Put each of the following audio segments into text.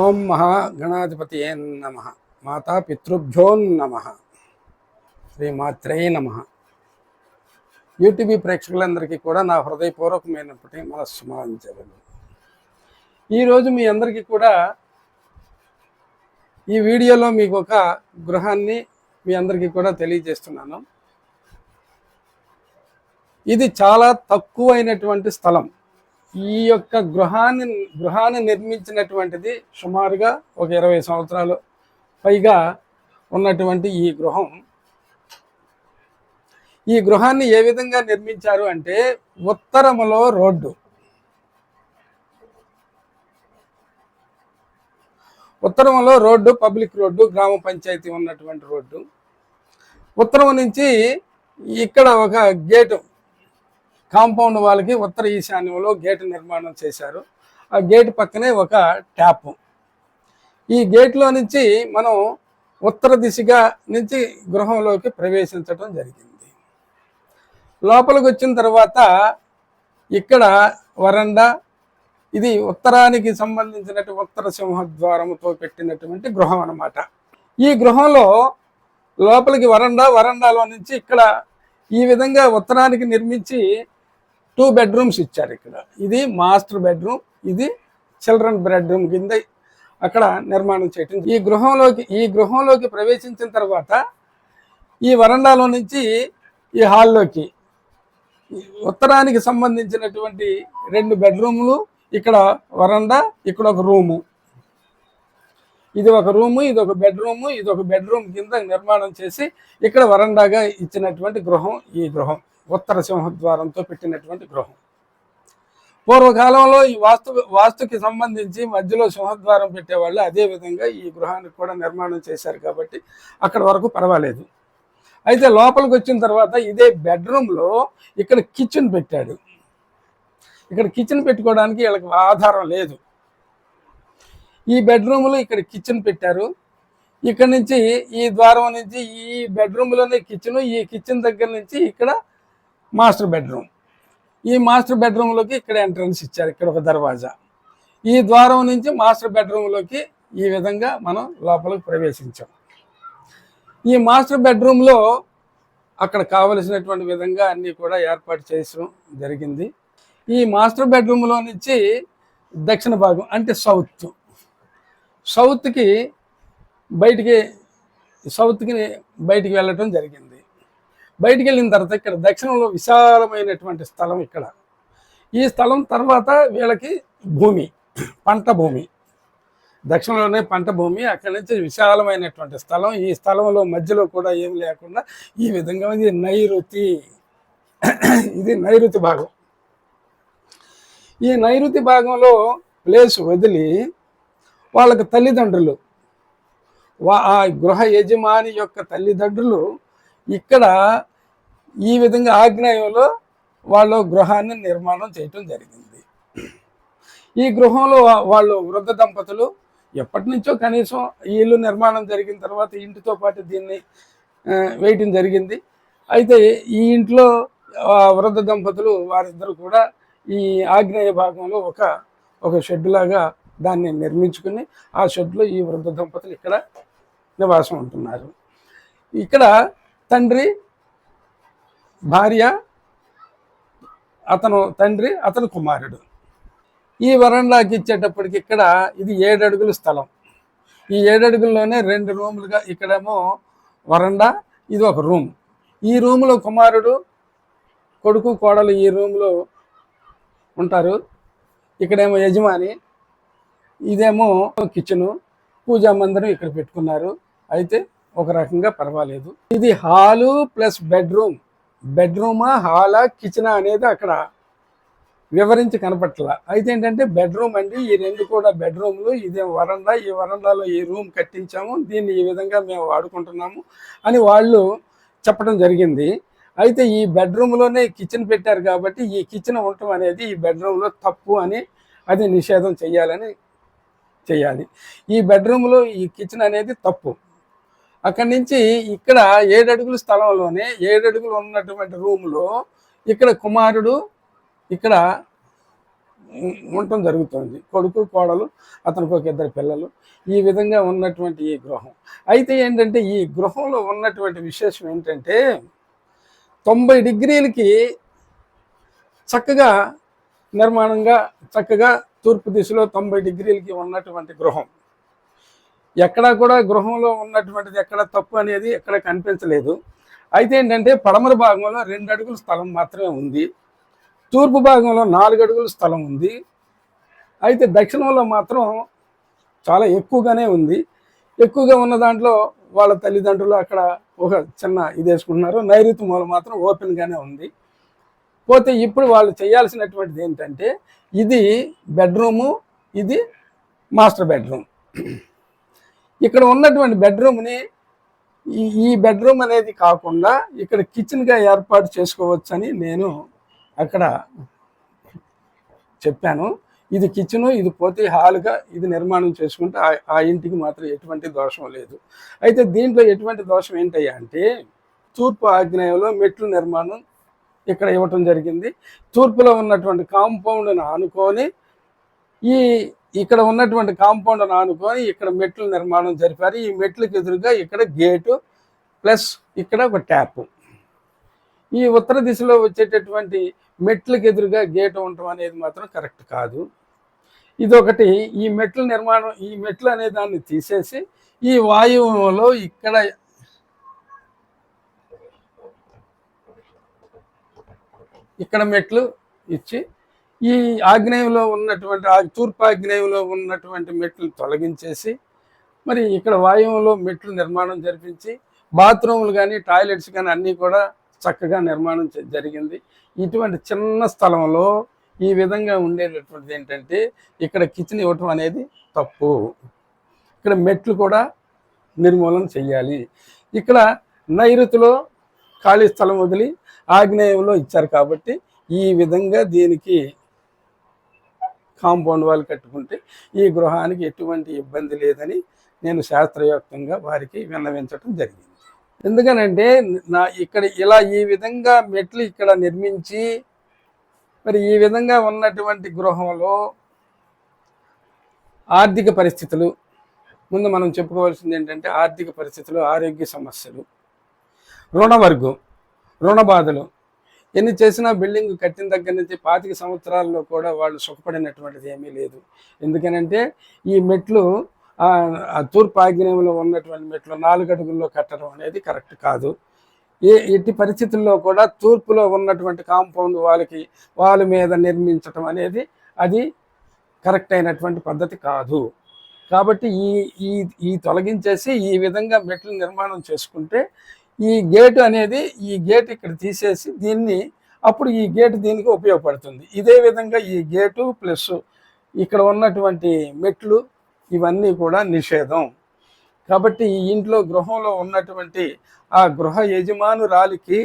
ఓం మహాగణాధిపతి నమ. మాతా పితృభ్యోన్నమ శ్రీమాత్రే నమ. యూటీవీ ప్రేక్షకులందరికీ కూడా నా హృదయపూర్వకమైనప్పటి మనస్సుమానించగలను ఈరోజు మీ అందరికీ కూడా ఈ వీడియోలో మీకు ఒక గృహాన్ని మీ అందరికీ కూడా తెలియజేస్తున్నాను. ఇది చాలా తక్కువైనటువంటి స్థలం. ఈ యొక్క గృహాన్ని గృహాన్ని నిర్మించినటువంటిది సుమారుగా ఒక ఇరవై సంవత్సరాలు. పైగా ఉన్నటువంటి ఈ గృహం ఈ గృహాన్ని ఏ విధంగా నిర్మించారు అంటే ఉత్తరములో రోడ్డు. ఉత్తరంలో రోడ్డు పబ్లిక్ రోడ్డు గ్రామ పంచాయతీ ఉన్నటువంటి రోడ్డు. ఉత్తరం నుంచి ఇక్కడ ఒక గేటు కాంపౌండ్ వాళ్ళకి ఉత్తర ఈశాన్యంలో గేటు నిర్మాణం చేశారు. ఆ గేటు పక్కనే ఒక ట్యాప్. ఈ గేట్లో నుంచి మనం ఉత్తర దిశగా నుంచి గృహంలోకి ప్రవేశించడం జరిగింది. లోపలికి వచ్చిన తర్వాత ఇక్కడ వరండా ఇది ఉత్తరానికి సంబంధించినటువంటి ఉత్తర సింహద్వారముతో పెట్టినటువంటి గృహం అన్నమాట. ఈ గృహంలో లోపలికి వరండా వరండాలో నుంచి ఇక్కడ ఈ విధంగా ఉత్తరానికి నిర్మించి టూ బెడ్రూమ్స్ ఇచ్చారు ఇక్కడ. ఇది మాస్టర్ బెడ్రూమ్ ఇది చిల్డ్రన్ బెడ్రూమ్ కింద అక్కడ నిర్మాణం చేయటం ఈ గృహంలోకి ఈ గృహంలోకి ప్రవేశించిన తర్వాత ఈ వరండాలో నుంచి ఈ హాల్లోకి ఉత్తరానికి సంబంధించినటువంటి రెండు బెడ్రూములు ఇక్కడ వరండా ఇక్కడ ఒక రూము. ఇది ఒక రూము ఇది ఒక బెడ్రూము ఇది ఒక బెడ్రూమ్ కింద నిర్మాణం చేసి ఇక్కడ వరండాగా ఇచ్చినటువంటి గృహం ఈ గృహం. ఉత్తర సింహద్వారంతో పెట్టినటువంటి గృహం. పూర్వకాలంలో ఈ వాస్తు వాస్తుకి సంబంధించి మధ్యలో సింహద్వారం పెట్టేవాళ్ళు అదే విధంగా ఈ గృహానికి కూడా నిర్మాణం చేశారు కాబట్టి అక్కడ వరకు పర్వాలేదు. అయితే లోపలికి వచ్చిన తర్వాత ఇదే బెడ్రూమ్లో ఇక్కడ కిచెన్ పెట్టాడు. ఇక్కడ కిచెన్ పెట్టుకోవడానికి వీళ్ళకి ఆధారం లేదు. ఈ బెడ్రూమ్లో ఇక్కడ కిచెన్ పెట్టారు. ఇక్కడ నుంచి ఈ ద్వారం నుంచి ఈ బెడ్రూమ్లోనే కిచెన్ ఈ కిచెన్ దగ్గర నుంచి ఇక్కడ మాస్టర్ బెడ్రూమ్. ఈ మాస్టర్ బెడ్రూమ్లోకి ఇక్కడ ఎంట్రన్స్ ఇచ్చారు ఇక్కడ ఒక దర్వాజా. ఈ ద్వారం నుంచి మాస్టర్ బెడ్రూమ్లోకి ఈ విధంగా మనం లోపలికి ప్రవేశించాం. ఈ మాస్టర్ బెడ్రూమ్లో అక్కడ కావలసినటువంటి విధంగా అన్నీ కూడా ఏర్పాటు చేయడం జరిగింది. ఈ మాస్టర్ బెడ్రూమ్లో నుంచి దక్షిణ భాగం అంటే సౌత్. సౌత్కి బయటికి సౌత్కి బయటికి వెళ్ళటం జరిగింది. బయటికి వెళ్ళిన తర్వాత ఇక్కడ దక్షిణంలో విశాలమైనటువంటి స్థలం ఇక్కడ. ఈ స్థలం తర్వాత వీళ్ళకి భూమి పంట భూమి. దక్షిణంలోనే పంట భూమి అక్కడి నుంచి విశాలమైనటువంటి స్థలం. ఈ స్థలంలో మధ్యలో కూడా ఏం లేకుండా ఈ విధంగా ఇది నైరుతి. ఇది నైరుతి భాగం. ఈ నైరుతి భాగంలో ప్లేస్ వదిలి వాళ్ళకి తల్లిదండ్రులు. వా ఆ గృహ యజమాని యొక్క తల్లిదండ్రులు ఇక్కడ ఈ విధంగా ఆగ్నేయంలో వాళ్ళు గృహాన్ని నిర్మాణం చేయటం జరిగింది. ఈ గృహంలో వాళ్ళు వృద్ధ దంపతులు. ఎప్పటి నుంచో కనీసం ఈ ఇల్లు నిర్మాణం జరిగిన తర్వాత ఇంటితో పాటు దీన్ని వేయటం జరిగింది. అయితే ఈ ఇంట్లో వృద్ధ దంపతులు వారిద్దరు కూడా ఈ ఆగ్నేయ భాగంలో ఒక ఒక షెడ్లాగా దాన్ని నిర్మించుకుని ఆ షెడ్లో ఈ వృద్ధ దంపతులు ఇక్కడ నివాసం ఉంటున్నారు. ఇక్కడ తండ్రి భార్య అతను తండ్రి అతను కుమారుడు. ఈ వరండాకి ఇచ్చేటప్పటికి ఇక్కడ ఇది ఏడడుగుల స్థలం. ఈ ఏడడుగుల్లోనే రెండు రూములుగా ఇక్కడేమో వరండా ఇది ఒక రూమ్. ఈ రూములో కుమారుడు కొడుకు కోడలు ఈ రూమ్లో ఉంటారు. ఇక్కడేమో యజమాని ఇదేమో కిచెను పూజా మందిరం ఇక్కడ పెట్టుకున్నారు. అయితే ఒక రకంగా పర్వాలేదు. ఇది హాలు ప్లస్ బెడ్రూమ్. బెడ్రూమా హాలా కిచెనా అనేది అక్కడ వివరించి కనపట్ల. అయితే ఏంటంటే బెడ్రూమ్ అండి ఈ రెండు కూడా బెడ్రూమ్లు. ఇదే వరండా ఈ వరండాలో ఈ రూమ్ కట్టించాము. దీన్ని ఈ విధంగా మేము వాడుకుంటున్నాము అని వాళ్ళు చెప్పడం జరిగింది. అయితే ఈ బెడ్రూమ్లోనే కిచెన్ పెట్టారు కాబట్టి ఈ కిచెన్ ఉండటం అనేది ఈ బెడ్రూమ్లో తప్పు అని అది నిషేధం చేయాలని చేయాలి. ఈ బెడ్రూమ్లో ఈ కిచెన్ అనేది తప్పు. అక్కడి నుంచి ఇక్కడ ఏడడుగుల స్థలంలోనే ఏడడుగులు ఉన్నటువంటి రూములో ఇక్కడ కుమారుడు ఇక్కడ ఉండటం జరుగుతుంది. కొడుకు కోడలు అతనికి ఒక ఇద్దరు పిల్లలు. ఈ విధంగా ఉన్నటువంటి ఈ గృహం. అయితే ఏంటంటే ఈ గృహంలో ఉన్నటువంటి విశేషం ఏంటంటే తొంభై డిగ్రీలకి చక్కగా నిర్మాణంగా చక్కగా తూర్పు దిశలో తొంభై డిగ్రీలకి ఉన్నటువంటి గృహం. ఎక్కడా కూడా గృహంలో ఉన్నటువంటిది ఎక్కడ తప్పు అనేది ఎక్కడ కనిపించలేదు. అయితే ఏంటంటే పడమర భాగంలో రెండు అడుగుల స్థలం మాత్రమే ఉంది. తూర్పు భాగంలో నాలుగు అడుగుల స్థలం ఉంది. అయితే దక్షిణంలో మాత్రం చాలా ఎక్కువగానే ఉంది. ఎక్కువగా ఉన్న దాంట్లో వాళ్ళ తల్లిదండ్రులు అక్కడ ఒక చిన్న ఇది వేసుకుంటున్నారు. నైరుతి మూల మాత్రం ఓపెన్గానే ఉంది. పోతే ఇప్పుడు వాళ్ళు చేయాల్సినటువంటిది ఏంటంటే ఇది బెడ్రూము ఇది మాస్టర్ బెడ్రూమ్. ఇక్కడ ఉన్నటువంటి బెడ్రూమ్ని ఈ ఈ బెడ్రూమ్ అనేది కాకుండా ఇక్కడ కిచెన్గా ఏర్పాటు చేసుకోవచ్చని నేను అక్కడ చెప్పాను. ఇది కిచెను ఇది పోతే హాల్గా ఇది నిర్మాణం చేసుకుంటే ఆ- ఆ ఇంటికి మాత్రం ఎటువంటి దోషం లేదు. అయితే దీంట్లో ఎటువంటి దోషం ఏంటయ్యా అంటే తూర్పు ఆగ్నేయంలో మెట్లు నిర్మాణం ఇక్కడ ఇవ్వటం జరిగింది. తూర్పులో ఉన్నటువంటి కాంపౌండ్ను ఆనుకొని ఈ ఇక్కడ ఉన్నటువంటి కాంపౌండ్ ఆనుకొని ఇక్కడ మెట్లు నిర్మాణం జరిపారు. ఈ మెట్లకు ఎదురుగా ఇక్కడ గేటు ప్లస్ ఇక్కడ ఒక ట్యాప్. ఈ ఉత్తర దిశలో వచ్చేటటువంటి మెట్లకు ఎదురుగా గేట్ ఉండటం అనేది మాత్రం కరెక్ట్ కాదు. ఇదొకటి. ఈ మెట్ల నిర్మాణం ఈ మెట్లు అనే దాన్ని తీసేసి ఈ వాయువులో ఇక్కడ ఇక్కడ మెట్లు ఇచ్చి ఈ ఆగ్నేయంలో ఉన్నటువంటి ఆ తూర్పు ఆగ్నేయంలో ఉన్నటువంటి మెట్లు తొలగించేసి మరి ఇక్కడ వాయువులో మెట్లు నిర్మాణం జరిపించి బాత్రూములు కానీ టాయిలెట్స్ కానీ అన్నీ కూడా చక్కగా నిర్మాణం జరిగింది. ఇటువంటి చిన్న స్థలంలో ఈ విధంగా ఉండేటటువంటిది ఏంటంటే ఇక్కడ కిచెన్ ఇవ్వటం అనేది తప్పు. ఇక్కడ మెట్లు కూడా నిర్మూలన చెయ్యాలి. ఇక్కడ నైరుతిలో ఖాళీ స్థలం వదిలి ఆగ్నేయంలో ఇచ్చారు కాబట్టి ఈ విధంగా దీనికి కాంపౌండ్ వాళ్ళు కట్టుకుంటే ఈ గృహానికి ఎటువంటి ఇబ్బంది లేదని నేను శాస్త్రయుక్తంగా వారికి విన్నవించడం జరిగింది. ఎందుకనంటే నా ఇక్కడ ఇలా ఈ విధంగా మెట్లు ఇక్కడ నిర్మించి మరి ఈ విధంగా ఉన్నటువంటి గృహంలో ఆర్థిక పరిస్థితులు ముందు మనం చెప్పుకోవాల్సింది ఏంటంటే ఆర్థిక పరిస్థితులు ఆరోగ్య సమస్యలు రుణవర్గం రుణ బాధలు ఎన్ని చేసినా బిల్డింగ్ కట్టిన దగ్గర నుంచి పాతిక సంవత్సరాల్లో కూడా వాళ్ళు సుఖపడినటువంటిది ఏమీ లేదు. ఎందుకనంటే ఈ మెట్లు తూర్పు ఆగ్నేయంలో ఉన్నటువంటి మెట్లు నాలుగు అడుగుల్లో కట్టడం అనేది కరెక్ట్ కాదు. ఏ ఎట్టి పరిస్థితుల్లో కూడా తూర్పులో ఉన్నటువంటి కాంపౌండ్ వాళ్ళకి వాళ్ళ మీద నిర్మించటం అనేది అది కరెక్ట్ అయినటువంటి పద్ధతి కాదు. కాబట్టి ఈ ఈ ఈ తొలగించేసి ఈ విధంగా మెట్లు నిర్మాణం చేసుకుంటే ఈ గేటు అనేది ఈ గేట్ ఇక్కడ తీసేసి దీన్ని అప్పుడు ఈ గేటు దీనికి ఉపయోగపడుతుంది. ఇదే విధంగా ఈ గేటు ప్లస్ ఇక్కడ ఉన్నటువంటి మెట్లు ఇవన్నీ కూడా నిషేధం. కాబట్టి ఈ ఇంట్లో గృహంలో ఉన్నటువంటి ఆ గృహ యజమానురాలికి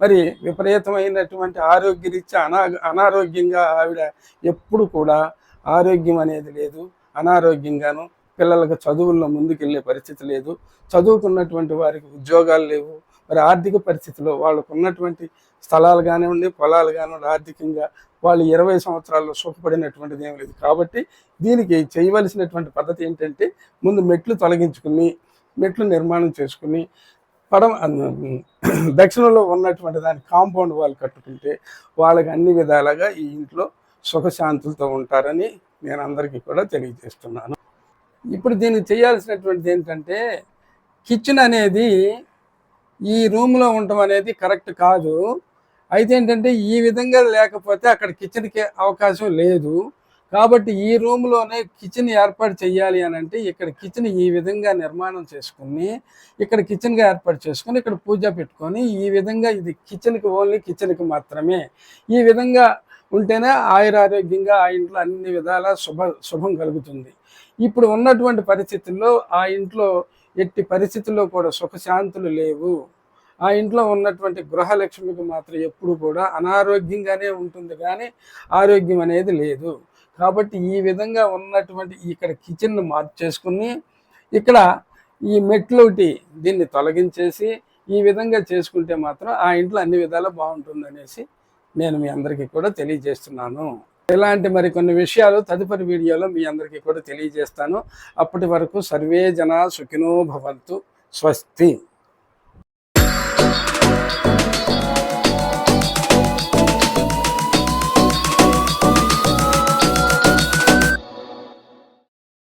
మరి విపరీతమైనటువంటి ఆరోగ్యరీత్యా అనా అనారోగ్యంగా ఆవిడ ఎప్పుడు కూడా ఆరోగ్యం అనేది లేదు. అనారోగ్యంగాను పిల్లలకు చదువుల్లో ముందుకెళ్ళే పరిస్థితి లేదు. చదువుకున్నటువంటి వారికి ఉద్యోగాలు లేవు. మరి ఆర్థిక పరిస్థితిలో వాళ్ళకు ఉన్నటువంటి స్థలాలు కానివ్వండి పొలాలు కానివ్వండి ఆర్థికంగా వాళ్ళు ఇరవై సంవత్సరాల్లో సుఖపడినటువంటిది ఏం లేదు. కాబట్టి దీనికి చేయవలసినటువంటి పద్ధతి ఏంటంటే ముందు మెట్లు తొలగించుకుని మెట్లు నిర్మాణం చేసుకుని పడమ దక్షిణంలో ఉన్నటువంటి దాని కాంపౌండ్ వాళ్ళు కట్టుకుంటే వాళ్ళకి అన్ని విధాలుగా ఈ ఇంట్లో సుఖశాంతులతో ఉంటారని నేను అందరికీ కూడా తెలియజేస్తున్నాను. ఇప్పుడు దీనికి చేయాల్సినటువంటిది ఏంటంటే కిచెన్ అనేది ఈ రూమ్లో ఉండటం అనేది కరెక్ట్ కాదు. అయితే ఏంటంటే ఈ విధంగా లేకపోతే అక్కడ కిచెన్కి అవకాశం లేదు. కాబట్టి ఈ రూమ్లోనే కిచెన్ ఏర్పాటు చేయాలి అని అంటే ఇక్కడ కిచెన్ ఈ విధంగా నిర్మాణం చేసుకుని ఇక్కడ కిచెన్గా ఏర్పాటు చేసుకుని ఇక్కడ పూజ పెట్టుకొని ఈ విధంగా ఇది కిచెన్కి ఓన్లీ కిచెన్కి మాత్రమే. ఈ విధంగా ఉంటేనే ఆయురారోగ్యంగా ఆ ఇంట్లో అన్ని విధాల శుభ శుభం కలుగుతుంది. ఇప్పుడు ఉన్నటువంటి పరిస్థితుల్లో ఆ ఇంట్లో ఎట్టి పరిస్థితుల్లో కూడా సుఖశాంతులు లేవు. ఆ ఇంట్లో ఉన్నటువంటి గృహలక్ష్మికి మాత్రం ఎప్పుడు కూడా అనారోగ్యంగానే ఉంటుంది కానీ ఆరోగ్యం అనేది లేదు. కాబట్టి ఈ విధంగా ఉన్నటువంటి ఇక్కడ కిచెన్ను మార్చేసుకుని ఇక్కడ ఈ మెట్లోటి దీన్ని తొలగించేసి ఈ విధంగా చేసుకుంటే మాత్రం ఆ ఇంట్లో అన్ని విధాలా బాగుంటుందనేసి నేను మీ అందరికీ కూడా తెలియజేస్తున్నాను. ఇలాంటి మరి కొన్ని విషయాలు తదుపరి వీడియోలో మీ అందరికీ కూడా తెలియజేస్తాను. అప్పటి వరకు సర్వే జన సుఖినో భవంతు. స్వస్తి.